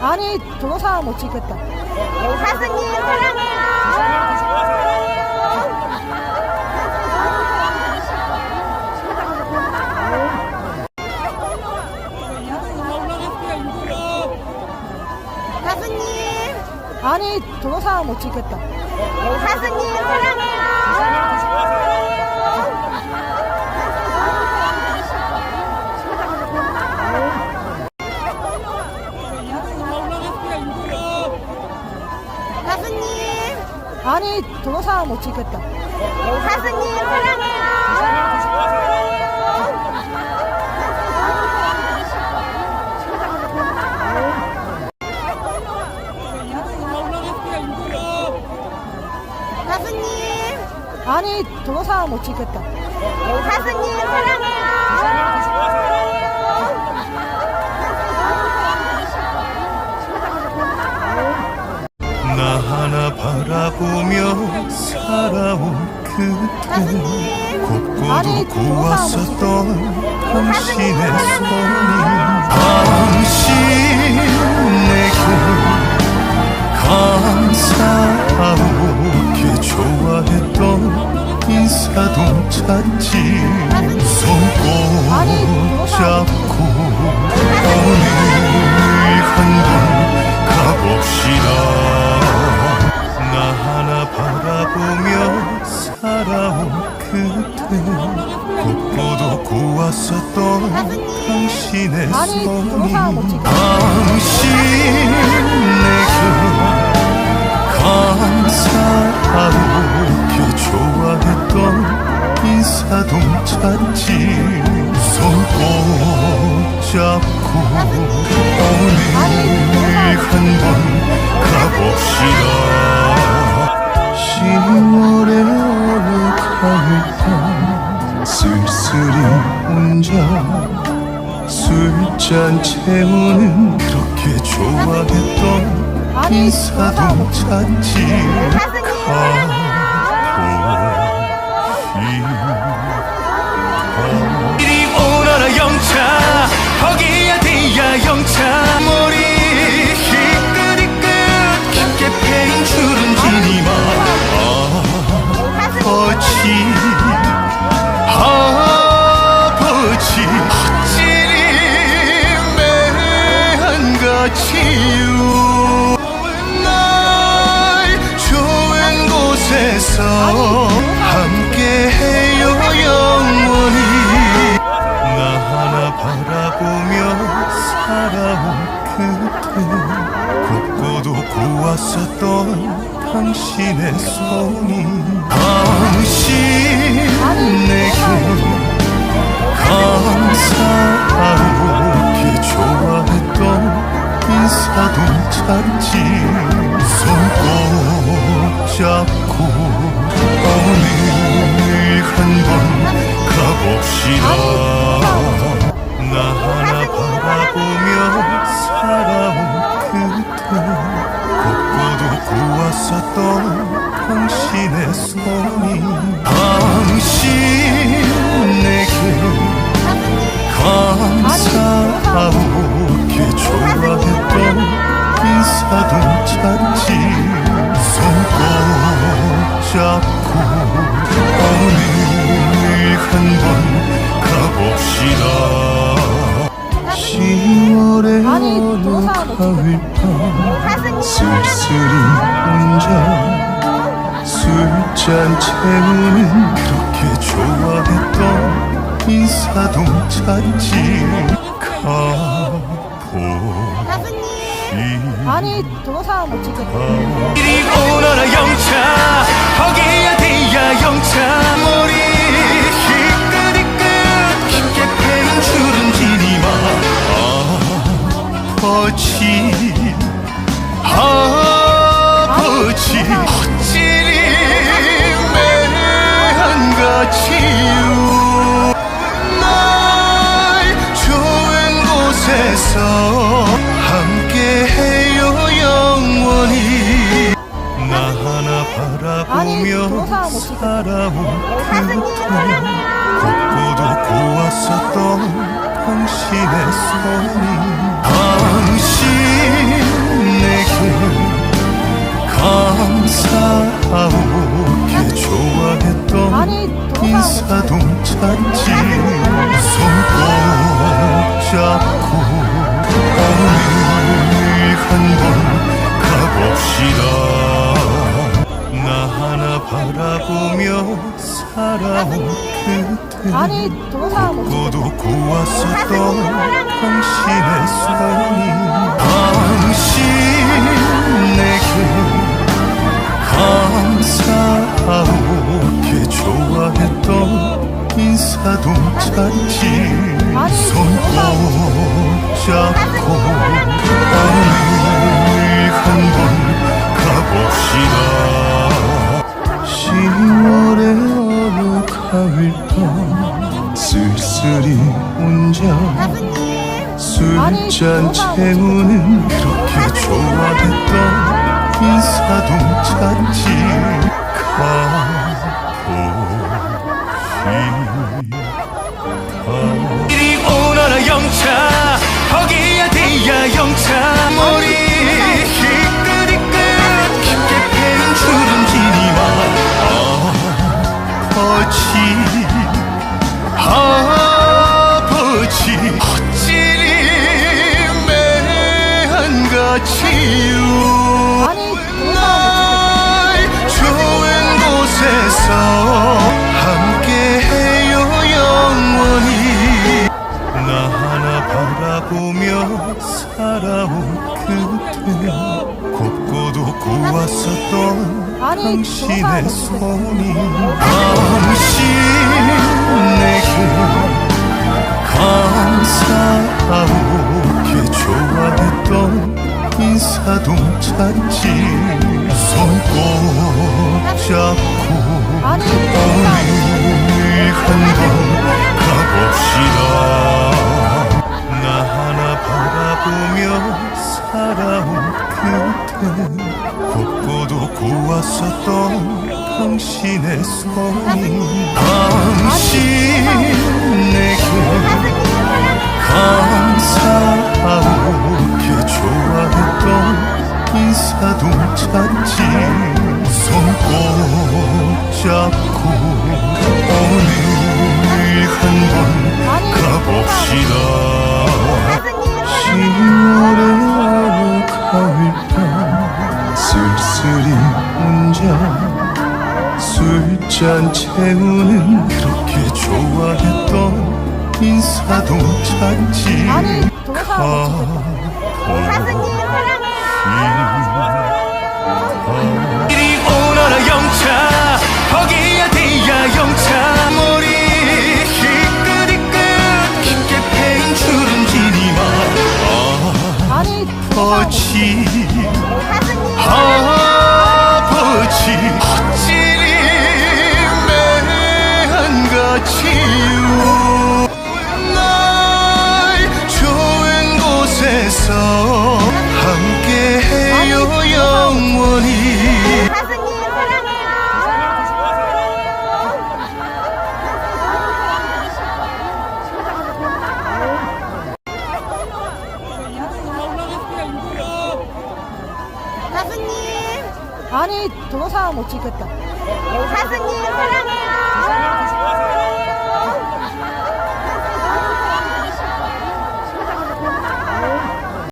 아니 동영상 못 찍겠다. 사수님 사랑해요. 사수님, 아니 동영상 못 찍겠다. 사수님 사랑해요. 사수님, 아니 동영상 못 찍겠다. 사수님 사랑해요. 사수님, 아니 동영상 못 찍겠다. 사수님 사랑해요. 그때 곱고도 고왔었던 당신의 손이 당신 내게 감사하게 곱고도 고왔었던 당신의 손이 동영상 못 찍겠다. 당신 내게 감사하게 좋아했던 인사동 찾지 손꼭 잡고 오늘 한 번 가봅시다 10월의 어느 가을밤 쓸쓸히 혼자 술잔 채우는 그렇게 좋아했던 인사동 찾지 가 좋은 날 좋은 곳에서 함께해요 영원히. 나 하나 바라보며 살아온 그때 곱고도 고왔었던 당신의 손이 당신 내게 인 사동 찾지. 손꼭 잡고 오늘 한번 가봅시다. 나 하나 바라보며 살아온 그때 곱고도 고왔었던 당신의 손이 당신 내게 감사하게 인 사동 찾지 손꼭 잡고 오늘 한번 가봅시다 10월의 아니, 어느 동영상 못 찍겠다. 가을밤 쓸쓸히 혼자 술잔 채우는 그렇게 좋아했던 인사동 찾지 가보 아니 동영상 못 찍겠다. 이리 오너라 영차 거기야 뒤야 영차 머리 희끗희끗 깊게 패인 줄은 지니마 아버지 아니, 찍겠다. 살아온 사수님 그때 사랑해요. 고왔었던 당신의 손이 당신 바라보며 살아온 그때 아니 동영상 못 고도 고왔었던 당신의 손이 당신 내게 감사하오게 좋아했던 인사동 찾지 손꼭 잡고 오늘 한번 가봅시다 10월의 어느 가을밤 쓸쓸히 혼자 술잔 채우는 그렇게 좋아했던 인사동 찾지 가봅시 이리 오너라 영차 거기야 뒤야 영차 아버지 아버지 어찌리 매한같이 바라보며 살아온 그때 곱고도 고왔었던 당신의 손이 당신 내게 감사하오게 좋아했던 인사동 찾지 손꼭 잡고 오늘 한번 가봅시다 나 하나 바라보며 살아온 그때 곱고도 고왔었던 당신의 손이 당신 내게 감사하오게 좋아했던 인사동 찾지 손꼭 잡고 오늘 한번 혼자 술잔 채우는 그렇게 좋아했던 인사동 찾지 아니 동영상 이리 오너라 영차 거기야 뒤야 영차 아니 동영상 못 찍겠다. 사수님 사랑해요.